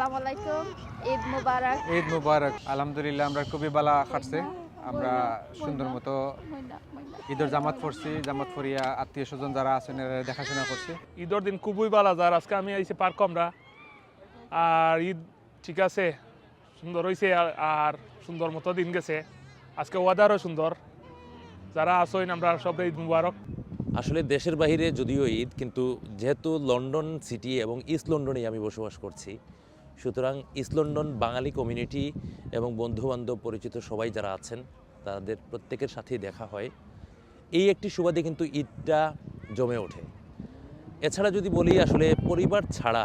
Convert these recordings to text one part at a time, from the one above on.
আসসালামু আলাইকুম ঈদ মুবারক। ঈদ মুবারক। আলহামদুলিল্লাহ আমরা খুবই বালা কাটছে আমরা সুন্দর মতো। ঈদের জামাত পড়ছি জামাত পড়িয়া আত্মীয় স্বজন যারা আছেন দেখাশোনা করছি। ঈদের দিন খুবই ভালো যার আজকে আমি আইছি পার্ক আমরা। আর ঈদ ঠিক আছে সুন্দর হয়েছে আর- আর সুন্দর মতো দিন গেছে। আজকে ওয়াদারও সুন্দর। যারা আসইন আমরা সব ঈদ মুবারক। আসলে দেশের বাহিরে যদিও ঈদ কিন্তু যেহেতু লন্ডন সিটি এবং ইস্ট লন্ডনেই আমি বসবাস করছি সুতরাং ইস্ট লন্ডন বাঙালি কমিউনিটি এবং বন্ধুবান্ধব পরিচিত সবাই যারা আছেন, তাদের প্রত্যেকের সাথেই দেখা হয়। এই একটি সুবাদে কিন্তু ঈদটা জমে ওঠে। এছাড়া যদি বলি, আসলে পরিবার ছাড়া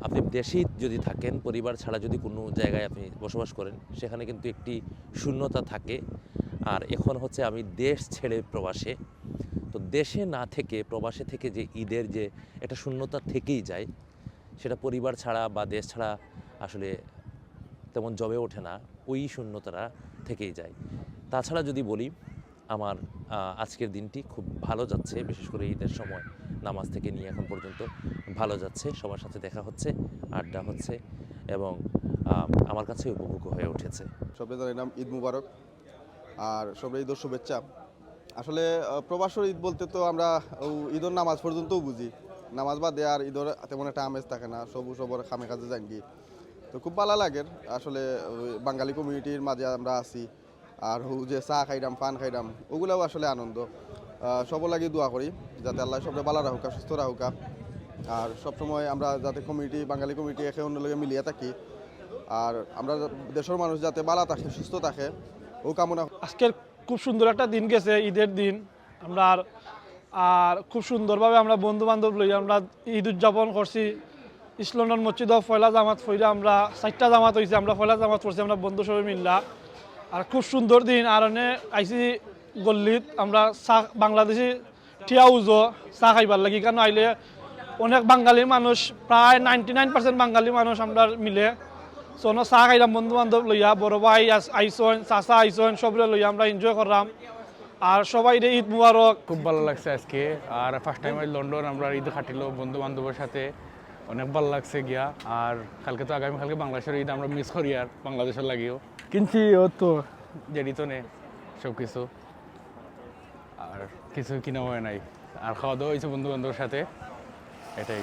আপনি দেশেই যদি থাকেন, পরিবার ছাড়া যদি কোনো জায়গায় আপনি বসবাস করেন, সেখানে কিন্তু একটি শূন্যতা থাকে। আর এখন হচ্ছে আমি দেশ ছেড়ে প্রবাসে। তো দেশে না থেকে, প্রবাসে থেকে যে ঈদের যে একটা শূন্যতা থেকেই যায় সেটা পরিবার ছাড়া বা দেশ ছাড়া আসলে তেমন জমে ওঠে না, ওই শূন্যতারা থেকেই যায়। তাছাড়া যদি বলি, আমার আজকের দিনটি খুব ভালো যাচ্ছে, বিশেষ করে ঈদের সময় নামাজ থেকে নিয়ে এখন পর্যন্ত ভালো যাচ্ছে, সবার সাথে দেখা হচ্ছে, আড্ডা হচ্ছে এবং আমার কাছে উপভোগ হয়ে উঠেছে। সবাই নাম ঈদ মুবারক। আর সবাই ঈদের শুভেচ্ছা। আসলে প্রবাসর ঈদ বলতে তো আমরা ঈদের নামাজ পর্যন্তও বুঝি। নামাজ বাদ বাদে আর ঈদের তেমন একটা আমেজ থাকে না, সবু সবর খামে কাজে যান গিয়ে তো খুব ভালো লাগে। আসলে বাঙালি কমিউনিটির মাঝে আমরা আছি, আর হু যে চা খাইলাম পান খাইলাম ওগুলাও আসলে আনন্দ। সব লাগে দোয়া করি, যাতে আল্লাহ সবটা ভালো রাহুকা সুস্থ রাহুকা আর সবসময় আমরা যাতে কমিউনিটি বাঙালি কমিউনিটি একে অন্য লগে মিলিয়ে থাকি। আর আমরা দেশের মানুষ যাতে ভালো থাকে, সুস্থ থাকে, ও কামনা আজকের খুব সুন্দর একটা দিন গেছে, ঈদের দিন। আমরা আর খুব সুন্দরভাবে আমরা বন্ধু বান্ধব লই আমরা ঈদ উদযাপন করছি। ইসলন্ডন মসজিদ পয়লা জামাত ফইরা আমরা চারটা জামাত হয়েছে আমরা পয়লা জামাত করছি আমরা বন্ধু সবাই মিল্লা। আর খুব সুন্দর দিন, আর এনে আইসি গল্লিত, আমরা চাহ বাংলাদেশি ঠিয়া উজো চাহ খাইবার লাগি কেন আইলে অনেক বাঙালি মানুষ, প্রায় নাইনটি নাইন পার্সেন্ট বাঙালি মানুষ আমরা মিলে। সোনো চাহ খাইলাম বন্ধু বান্ধব লইয়া, বড় ভাই আইসন, চাচা আইসন, সবরে লইয়া আমরা এনজয় করলাম। আর সবাই ঈদ মুবারক। খুব ভালো লাগছে আজকে। আর ফার্স্ট টাইম লন্ডন আমরা ঈদ খাটিলো বন্ধু বান্ধবের সাথে। অনেক ভালো লাগছে গিয়া। আর কালকে তো আগামী কালকে বাংলাদেশের ঈদ আমরা মিস করি আর বাংলাদেশের লাগিও কিনছি ও তো। জেডি তো নে সব কিছু আর কিছু কিনা হয় নাই। আর খাওয়া দাওয়া হয়েছে বন্ধু বান্ধবের সাথে। এটাই।